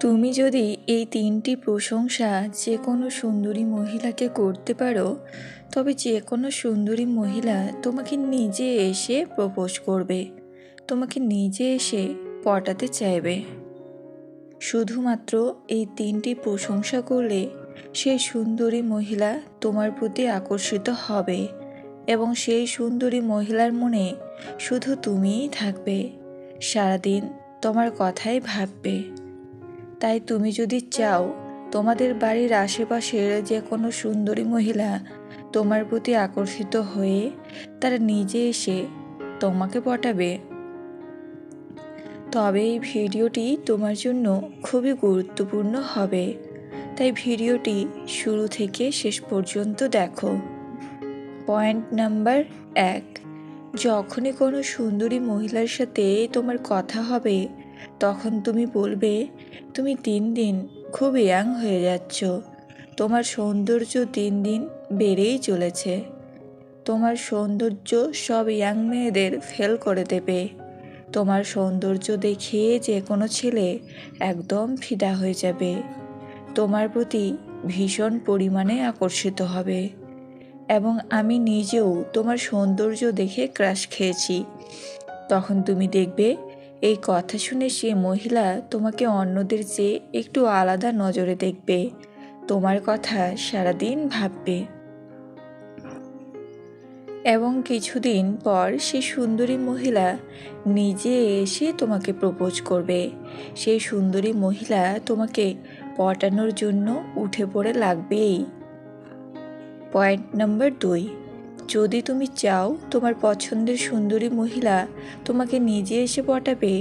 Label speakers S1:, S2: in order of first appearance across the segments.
S1: তুমি যদি এই তিনটি প্রশংসা যে কোনো সুন্দরী মহিলাকে করতে পারো, তবে যে কোনো সুন্দরী মহিলা তোমাকে নিজে এসে প্রপোজ করবে, তোমাকে নিজে এসে পটাতে চাইবে। শুধুমাত্র এই তিনটি প্রশংসা করলে সেই সুন্দরী মহিলা তোমার প্রতি আকর্ষিত হবে এবং সেই সুন্দরী মহিলার মনে শুধু তুমিই থাকবে, সারাদিন তোমার কথাই ভাববে। তাই তুমি যদি চাও, তোমাদের বাড়ির আশেপাশের যে কোনো সুন্দরী মহিলা তোমার প্রতি আকর্ষিত হয়ে তারা নিজে এসে তোমাকে পটাবে। তবে এই ভিডিওটি তোমার জন্য খুবই গুরুত্বপূর্ণ হবে। তাই ভিডিওটি শুরু থেকে শেষ পর্যন্ত দেখো। পয়েন্ট নাম্বার এক, যখনই কোনো সুন্দরী মহিলার সাথে তোমার কথা হবে তখন তুমি বলবে, তুমি দিন দিন খুব ইয়াং হয়ে যাচ্ছ। তোমার সৌন্দর্য দিন দিন বেড়েই চলেছে। তোমার সৌন্দর্য সব ইয়াং মেয়েদের ফেল করে দেবে। তোমার সৌন্দর্য দেখে যে কোনো ছেলে একদম ফিদা হয়ে যাবে। তোমার প্রতি ভীষণ পরিমাণে আকর্ষিত হবে। এবং আমি নিজেও তোমার সৌন্দর্য দেখে ক্রাশ খেয়েছি। তখন তুমি দেখবে এই কথা শুনে সে মহিলা তোমাকে অন্যদের চেয়ে একটু আলাদা নজরে দেখবে। তোমার কথা সারাদিন ভাববে। এবং কিছুদিন পর সে সুন্দরী মহিলা নিজে এসে তোমাকে প্রপোজ করবে। সেই সুন্দরী মহিলা তোমাকে পটানোর জন্য উঠে পড়ে লাগবেই। পয়েন্ট নম্বর দুই। যদি তুমি চাও তোমার পছন্দের সুন্দরী মহিলা তোমাকে নিজে এসে পটাবে,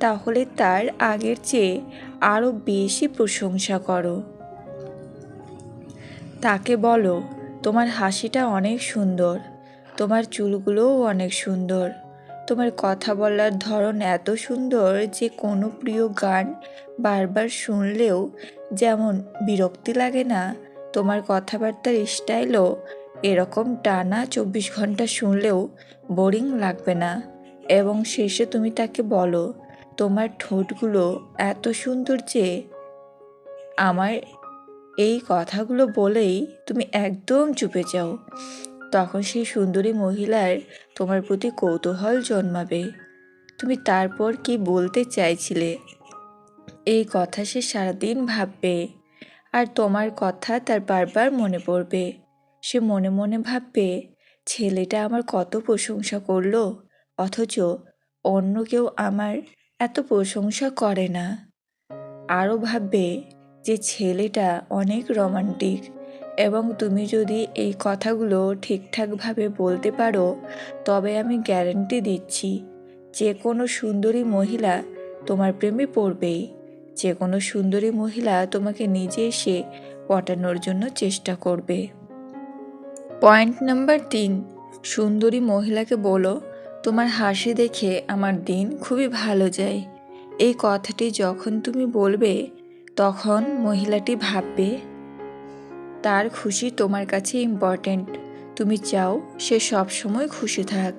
S1: তাহলে তার আগের চেয়ে আরও বেশি প্রশংসা করো। তাকে বলো, তোমার হাসিটা অনেক সুন্দর, তোমার চুলগুলোও অনেক সুন্দর, তোমার কথা বলার ধরন এত সুন্দর যে কোনো প্রিয় গান বারবার শুনলেও যেমন বিরক্তি লাগে না, তোমার কথাবার্তার স্টাইলও এরকম টানা চব্বিশ ঘণ্টা শুনলেও বোরিং লাগবে না। এবং শেষে তুমি তাকে বলো, তোমার ঠোঁটগুলো এত সুন্দর যে আমার এই কথাগুলো বলেই তুমি একদম চুপে যাও। তখন সেই সুন্দরী মহিলার তোমার প্রতি কৌতূহল জন্মাবে। তুমি তারপর কি বলতে চাইছিলে? এই কথা সে সারাদিন ভাববে, আর তোমার কথা তার বারবার মনে পড়বে। সে মনে মনে ভাববে, ছেলেটা আমার কত প্রশংসা করল, অথচ অন্য কেউ আমার এত প্রশংসা করে না। আরও ভাববে, যে ছেলেটা অনেক রোমান্টিক এবং তুমি যদি এই কথাগুলো ঠিকঠাকভাবে বলতে পারো, তবে আমি গ্যারেন্টি দিচ্ছি যে কোনো সুন্দরী মহিলা তোমার প্রেমে পড়বেই। যে কোনো সুন্দরী মহিলা তোমাকে নিজে এসে পটানোর জন্য চেষ্টা করবে। পয়েন্ট নাম্বার তিন, সুন্দরী মহিলাকে বলো, তোমার হাসি দেখে আমার দিন খুবই ভালো যায়। এই কথাটি যখন তুমি বলবে, তখন মহিলাটি ভাববে, তার খুশি তোমার কাছে ইম্পর্ট্যান্ট তুমি চাও সে সব সময় খুশি থাক।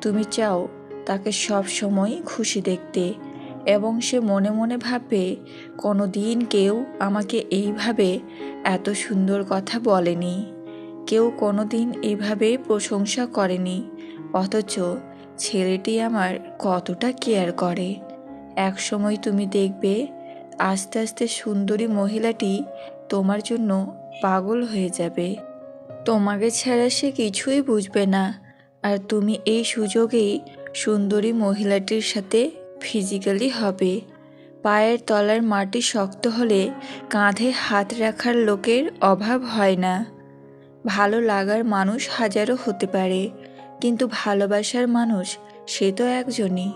S1: তুমি চাও তাকে সব সময় খুশি দেখতে। এবং সে মনে মনে ভাববে কোনো দিন কেউ আমাকে এইভাবে এত সুন্দর কথা বলেনি। কেউ কোনো দিন এভাবে প্রশংসা করেনি, অথচ ছেলেটি আমার কতটা কেয়ার করে। এক সময় তুমি দেখবে আস্তে আস্তে সুন্দরী মহিলাটি তোমার জন্য পাগল হয়ে যাবে। তোমাকে ছাড়া সে কিছুই বুঝবে না, আর তুমি এই সুযোগেই সুন্দরী মহিলাটির সাথে ফিজিক্যালি হবে। পায়ের তলার মাটি শক্ত হলে কাঁধে হাত রাখার লোকের অভাব হয় না। ভালো লাগার মানুষ হাজারো হতে পারে, কিন্তু ভালোবাসার মানুষ সে তো একজনই।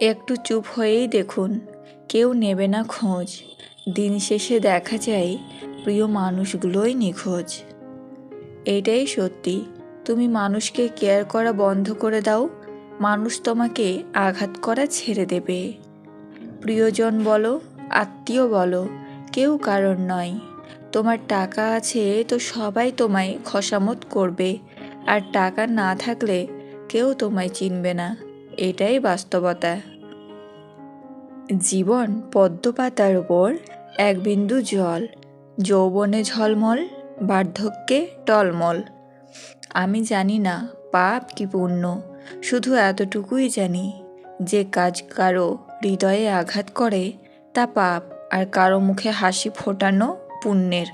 S1: একটু চুপ হয়েই দেখুন, কেউ নেবে না খোঁজ। দিন শেষে দেখা যায়, প্রিয় মানুষগুলোই নিখোঁজ। এটাই সত্যি। তুমি মানুষকে কেয়ার করা বন্ধ করে দাও, মানুষ তোমাকে আঘাত করা ছেড়ে দেবে। প্রিয়জন বলো, আত্মীয় বলো, কেউ কারণ নয়। তোমার টাকা আছে তো সবাই তোমায় খসামত করবে। আর টাকা না থাকলে কেউ তোমায় চিনবে না। এটাই বাস্তবতা। জীবন পদ্মপাতার ওপর এক বিন্দু জল। যৌবনে ঝলমল, বার্ধক্যে টলমল। আমি জানি না পাপ কি পুণ্য। শুধু এতটুকুই জানি যে কাজ কারও হৃদয়ে আঘাত করে তা পাপ। আর কারও মুখে হাসি ফোটানো poner